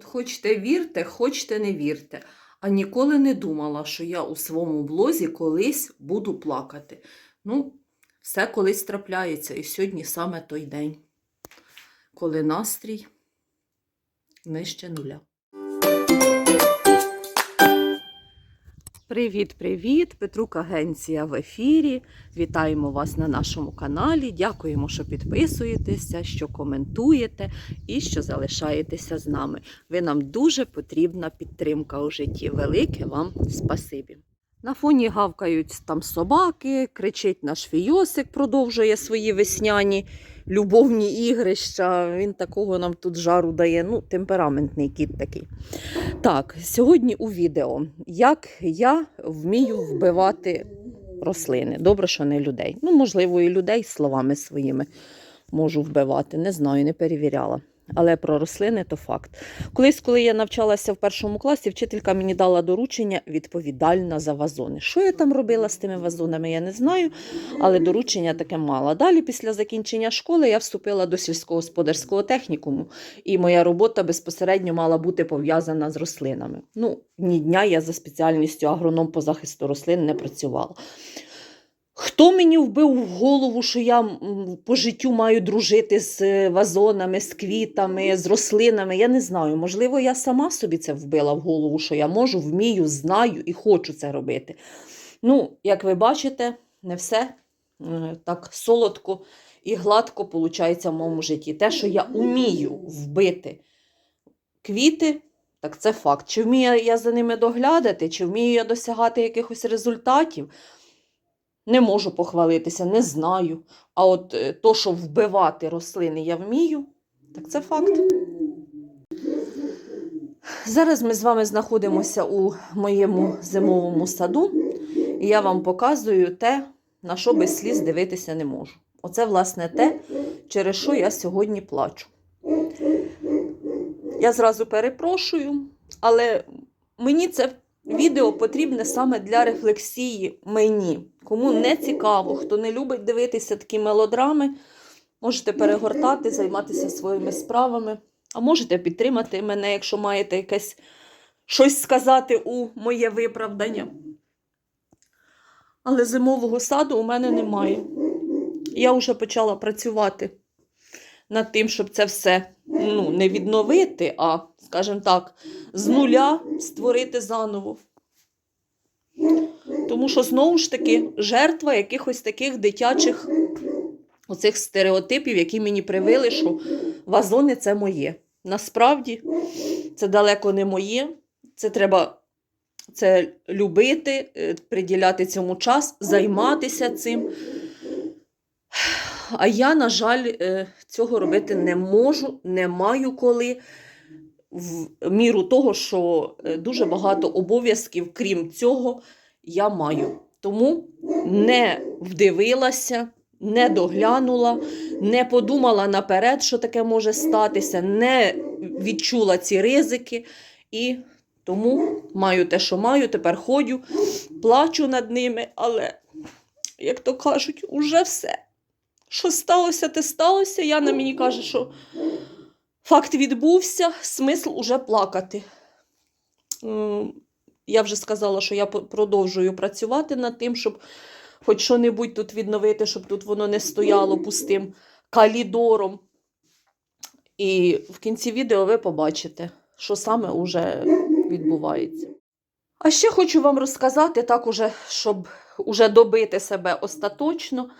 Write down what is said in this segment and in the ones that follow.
От хочете вірте, хочете не вірте. А ніколи не думала, що я у своєму блозі колись буду плакати. Ну, все колись трапляється. І сьогодні саме той день, коли настрій нижче нуля. Привіт, привіт! Петрук Агенція в ефірі. Вітаємо вас на нашому каналі. Дякуємо, що підписуєтеся, що коментуєте і що залишаєтеся з нами. Ви нам дуже потрібна підтримка у житті. Велике вам спасибі. На фоні гавкають там собаки, кричить наш фійосик, продовжує свої весняні любовні ігрища. Він такого нам тут жару дає. Ну, темпераментний кіт такий. Так, сьогодні у відео, як я вмію вбивати рослини. Добре, що не людей. Ну, можливо, і людей словами своїми можу вбивати. Не знаю, не перевіряла. Але про рослини то факт. Колись, коли я навчалася в першому класі, вчителька мені дала доручення відповідальна за вазони. Що я там робила з тими вазонами, я не знаю, але доручення таке мала. Далі, після закінчення школи, я вступила до сільськогосподарського технікуму, і моя робота безпосередньо мала бути пов'язана з рослинами. Ну, ні дня я за спеціальністю агроном по захисту рослин не працювала. Хто мені вбив в голову, що я по життю маю дружити з е, вазонами, з квітами, з рослинами? Я не знаю. Можливо, я сама собі це вбила в голову, що я можу, вмію, знаю і хочу це робити. Ну, як ви бачите, не все е, так солодко і гладко виходить в моєму житті. Те, що я вмію вбити квіти, так це факт. Чи вмію я за ними доглядати, чи вмію я досягати якихось результатів? Не можу похвалитися, не знаю. А от е, то, що вбивати рослини я вмію, так це факт. Зараз ми з вами знаходимося у моєму зимовому саду, і я вам показую те, на що без сліз дивитися не можу. Оце, власне, те, через що я сьогодні плачу. Я зразу перепрошую, але мені це відео потрібне саме для рефлексії мені. Кому не цікаво, хто не любить дивитися такі мелодрами, можете перегортати, займатися своїми справами. А можете підтримати мене, якщо маєте якесь щось сказати у моє виправдання. Але зимового саду у мене немає. Я вже почала працювати над тим, щоб це все ну, не відновити, а, скажімо так, з нуля створити заново. Тому що знову ж таки жертва якихось таких дитячих оцих стереотипів, які мені привили, що вазони це моє. Насправді це далеко не моє. Це треба це любити, е, приділяти цьому час, займатися цим. А я, на жаль, е, цього робити не можу, не маю коли. В міру того, що е, дуже багато обов'язків, крім цього, я маю. Тому не вдивилася, не доглянула, не подумала наперед, що таке може статися, не відчула ці ризики. І тому маю те, що маю, тепер ходю, плачу над ними, але, як то кажуть, уже все. Що сталося, те сталося. Яна мені каже, що факт відбувся, смисл уже плакати. Я вже сказала, що я продовжую працювати над тим, щоб хоч що-небудь тут відновити, щоб тут воно не стояло пустим калідором. І в кінці відео ви побачите, що саме уже відбувається. А ще хочу вам розказати, так уже, щоб уже добити себе остаточно,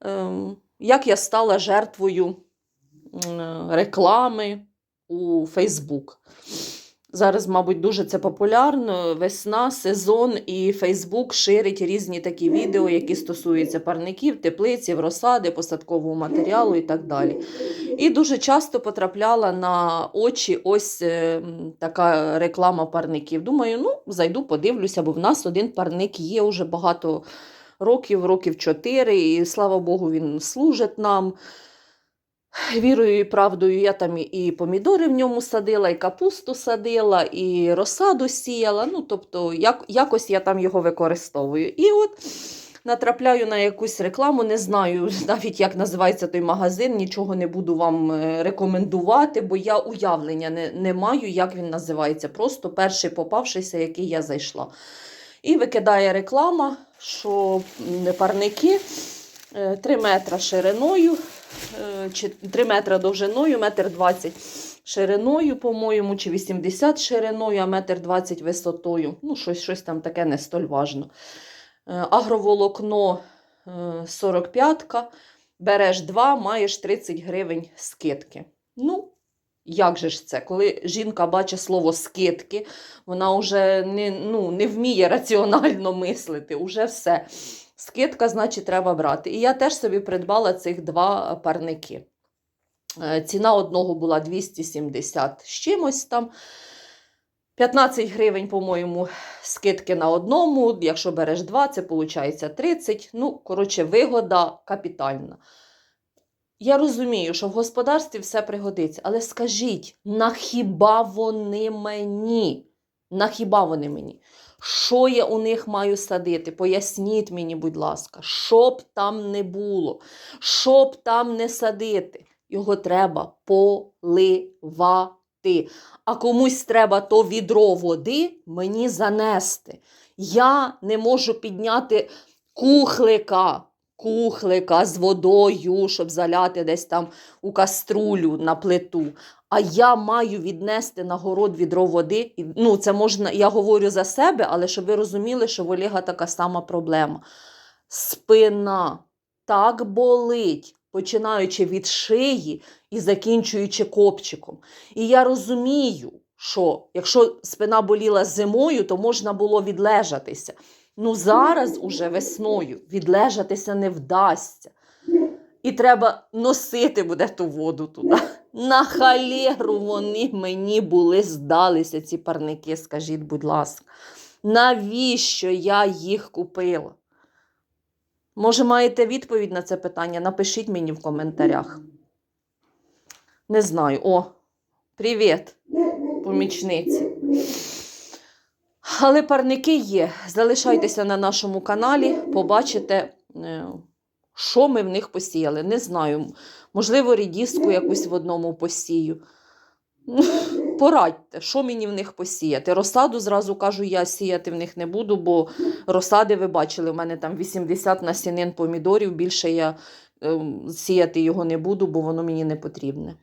ем, як я стала жертвою реклами у Фейсбук. Зараз, мабуть, дуже це популярно. Весна, сезон, і Фейсбук ширить різні такі відео, які стосуються парників, теплиців, розсади, посадкового матеріалу і так далі. І дуже часто потрапляла на очі ось е, така реклама парників. Думаю, ну, зайду, подивлюся, бо в нас один парник є вже багато років, років чотири, і слава Богу, він служить нам. Вірою і правдою я там і- помідори в ньому садила, і капусту садила, і розсаду сіяла. Ну, тобто, як, якось я там його використовую. І от натрапляю на якусь рекламу, не знаю навіть, як називається той магазин, нічого не буду вам е, рекомендувати, бо я уявлення не, не маю, як він називається. Просто перший попавшийся, який я зайшла. І викидає реклама, що парники 3 метра шириною, е, 3 метра довжиною, метр 20 шириною, по-моєму, чи 80 шириною, а метр 20 висотою. Ну, щось, щось там таке не столь важно. Е, Агроволокно 45-ка, береш 2, маєш 30 гривень скидки. Ну, як же ж це? Коли жінка бачить слово скидки, вона вже не, ну, не вміє раціонально мислити, уже все. Скидка, значить, треба брати. І я теж собі придбала цих два парники. Е, Ціна одного була 270 з чимось там. 15 гривень, по-моєму, скидки на одному. Якщо береш два, це виходить 30. Ну, коротше, вигода капітальна. Я розумію, що в господарстві все пригодиться, але скажіть, на хіба вони мені? На хіба вони мені? Що я у них маю садити? Поясніть мені, будь ласка, що б там не було, що б там не садити. Його треба поливати. А комусь треба то відро води мені занести. Я не можу підняти кухлика, кухлика з водою, щоб заляти десь там у каструлю на плиту. А я маю віднести на город відро води. Ну, це можна, я говорю за себе, але щоб ви розуміли, що в Олега така сама проблема. Спина так болить, починаючи від шиї і закінчуючи копчиком. І я розумію, що якщо спина боліла зимою, то можна було відлежатися. Ну зараз, уже весною, відлежатися не вдасться. І треба носити буде ту воду туди. На халеру вони мені були здалися, ці парники, скажіть, будь ласка. Навіщо я їх купила? Може, маєте відповідь на це питання? Напишіть мені в коментарях. Не знаю. О, привіт, помічниці. Але парники є. Залишайтеся на нашому каналі, побачите, е, що ми в них посіяли. Не знаю. Можливо, рідіску якусь в одному посію. Порадьте, що мені в них посіяти. Розсаду зразу кажу, я сіяти в них не буду, бо розсади ви бачили, у мене там 80 насінин помідорів. Більше я е, сіяти його не буду, бо воно мені не потрібне.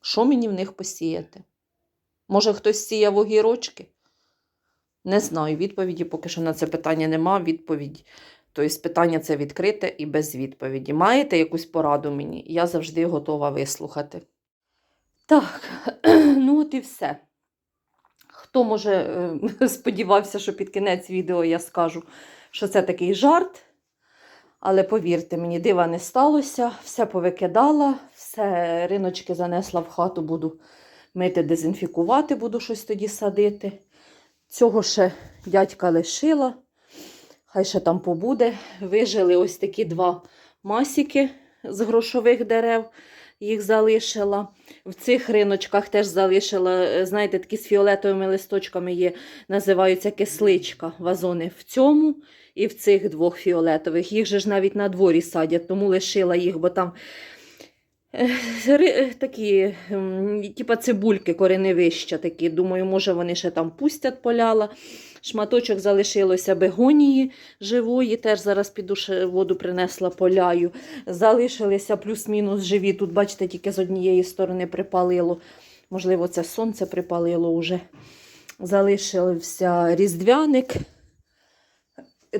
Що мені в них посіяти? Може, хтось сіяв огірочки? Не знаю. Відповіді поки що на це питання нема. Відповідь. Тобто питання це відкрите і без відповіді. Маєте якусь пораду мені? Я завжди готова вислухати. Так, ну от і все. Хто може е, сподівався, що під кінець відео я скажу, що це такий жарт. Але повірте мені, дива не сталося, все повикидала, все риночки занесла в хату, буду мити, дезінфікувати, буду щось тоді садити. Цього ще дядька лишила. Хай ще там побуде. Вижили ось такі два масіки з грошових дерев. Їх залишила. В цих риночках теж залишила, е, знаєте, такі з фіолетовими листочками є, називаються кисличка вазони в цьому і в цих двох фіолетових. Їх же ж навіть на дворі садять, тому лишила їх, бо там такі, типа цибульки кореневища такі. Думаю, може вони ще там пустять поляла. Шматочок залишилося бегонії живої, теж зараз піду воду принесла поляю. Залишилися плюс-мінус живі. Тут, бачите, тільки з однієї сторони припалило. Можливо, це сонце припалило вже. Залишився різдвяник.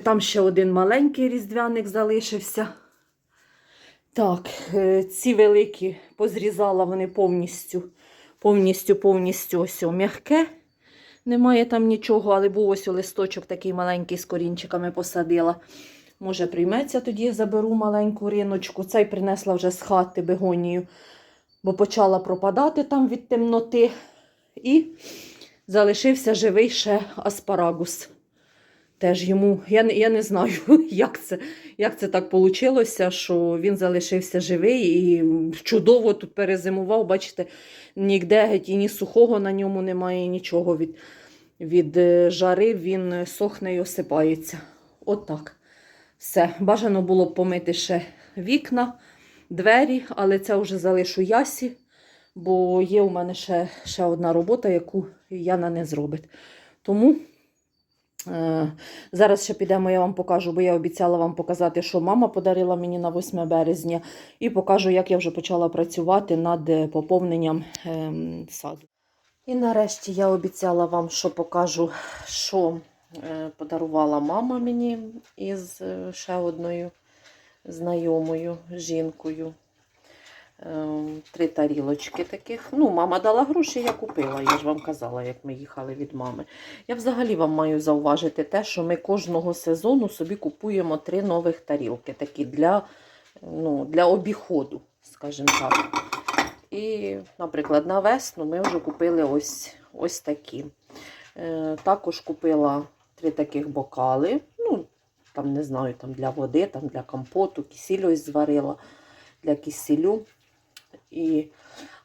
Там ще один маленький різдвяник залишився. Так, е, ці великі позрізала вони повністю, повністю, повністю ось м'яке. Немає там нічого, але був ось листочок такий маленький з корінчиками посадила. Може, прийметься, тоді заберу маленьку риночку. Цей принесла вже з хати бегонію, бо почала пропадати там від темноти. І залишився живий ще аспарагус. Теж йому, я, я не знаю, як це, як це так вийшло, що він залишився живий і чудово тут перезимував. Бачите, ніде геть і ні сухого на ньому немає, нічого від, від е, жари він сохне і осипається. От так. Все, бажано було б помити ще вікна, двері, але це вже залишу ясі, бо є у мене ще, ще одна робота, яку Яна не зробить. Тому зараз ще підемо, я вам покажу, бо я обіцяла вам показати, що мама подарила мені на 8 березня, і покажу, як я вже почала працювати над е, поповненням ем, саду. І нарешті я обіцяла вам, що покажу, що е, подарувала мама мені із е, ще одною знайомою жінкою. Ем, Три тарілочки таких. Ну, мама дала гроші, я купила. Я ж вам казала, як ми їхали від мами. Я взагалі вам маю зауважити те, що ми кожного сезону собі купуємо три нових тарілки, такі для, ну, для обіходу, скажімо так. І, наприклад, на весну ми вже купили ось, ось такі. Е, також купила три таких бокали. Ну, там не знаю, там для води, там для компоту, кисіль ось зварила для кисілю. І,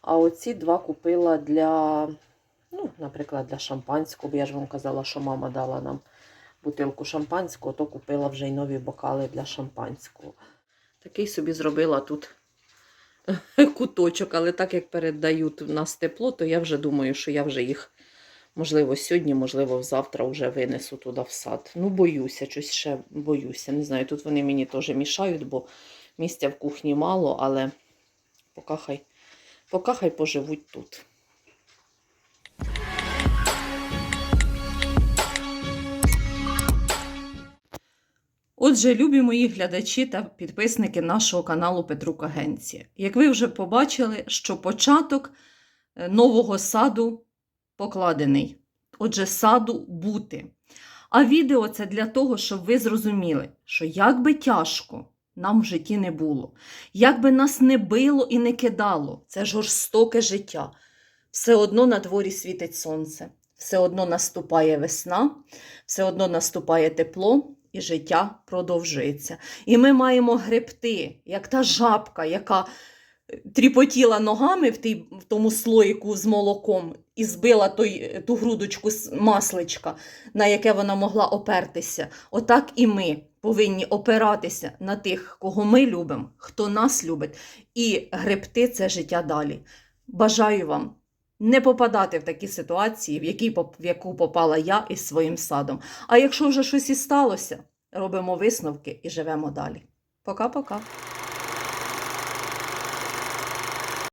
а оці два купила для, ну, наприклад, для шампанського. Бо я ж вам казала, що мама дала нам бутилку шампанського, то купила вже й нові бокали для шампанського. Такий собі зробила тут куточок, але так як передають в нас тепло, то я вже думаю, що я вже їх, можливо, сьогодні, можливо, завтра вже винесу туди в сад. Ну, боюся, щось ще боюся. Не знаю, тут вони мені теж мішають, бо місця в кухні мало, але поки хай, поки хай поживуть тут. Отже, любі мої глядачі та підписники нашого каналу Петрук Агенція. Як ви вже побачили, що початок е, нового саду покладений. Отже, саду бути. А відео це для того, щоб ви зрозуміли, що як би тяжко нам в житті не було, як би нас не било і не кидало, це жорстоке життя. Все одно на дворі світить сонце, все одно наступає весна, все одно наступає тепло, і життя продовжується. І ми маємо гребти, як та жабка, яка тріпотіла ногами в, тій, в тому слоїку з молоком і збила той, ту грудочку з масличка, на яке вона могла опертися. Отак і ми повинні опиратися на тих, кого ми любимо, хто нас любить, і гребти це життя далі. Бажаю вам не попадати в такі ситуації, в, які, в яку попала я із своїм садом. А якщо вже щось і сталося, робимо висновки і живемо далі. Пока-пока.